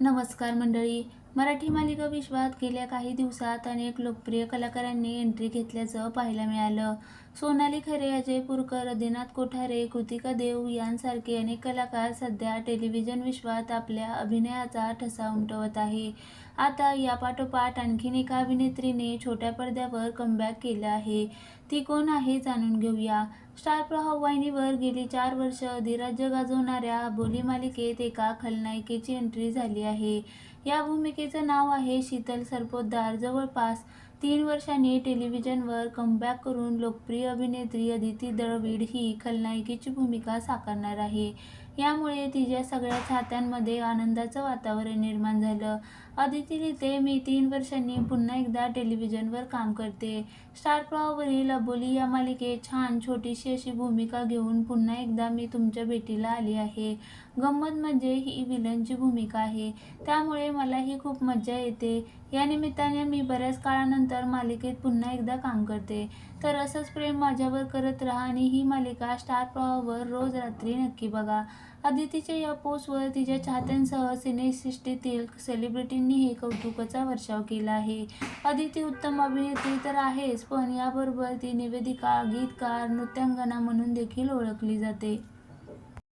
नमस्कार मंडळी. मराठी मालिका विश्वात गेल्या काही दिवसात अनेक लोकप्रिय कलाकारांनी एंट्री घेतल्याचं पाहायला मिळालं. सोनाली खरे अजय पुरकर आदिनाथ कोठारे कृतिका देव यांसारखे अनेक कलाकार सध्या टेलिव्हिजन विश्वात आपल्या अभिनयाचा ठसा उमटवत आहे. आता यापाठोपाठ आणखीन एका अभिनेत्रीने छोट्या पडद्यावर कमबॅक केलं आहे. ती कोण आहे जाणून घेऊया. स्टार प्रभाव वाहिनीवर गेली चार वर्ष अधिराज्य गाजवणाऱ्या बोली मालिकेत एका खलनायिकेची एंट्री झाली आहे. या भूमिकेचं नाव आहे शीतल सरपोतदार. जवळपास तीन वर्षांनी टेलिव्हिजनवर कमबॅक करून लोकप्रिय अभिनेत्री अदिती दळवीड ही खलनायिकेची भूमिका साकारणार आहे. यामुळे तिच्या सगळ्या चाहत्यांमध्ये आनंदाचं वातावरण निर्माण झालं. अदिती लिहिते मी तीन वर्षांनी पुन्हा एकदा टेलिव्हिजनवर काम करते. स्टार प्रवाहावरील अबोली या मालिकेत छान छोटीशी अशी भूमिका घेऊन पुन्हा एकदा मी तुमच्या भेटीला आली आहे. गंमत म्हणजे ही विलनची भूमिका आहे. त्यामुळे मलाही खूप मज्जा येते. या निमित्ताने मी बऱ्याच काळानंतर मालिकेत पुन्हा एकदा काम करते. तर असंच प्रेम माझ्यावर करत राहा आणि ही मालिका स्टार प्रवावर रोज रात्री नक्की बघा. अदितीच्या या पोस्टवर तिच्या चाहत्यांसह सिनेसृष्टीतील सेलिब्रिटींनीही कौतुकाचा वर्षाव केला आहे. अदिती उत्तम अभिनेत्री तर आहेच पण याबरोबर ती निवेदिका गीतकार नृत्यांगना म्हणून देखील ओळखली जाते.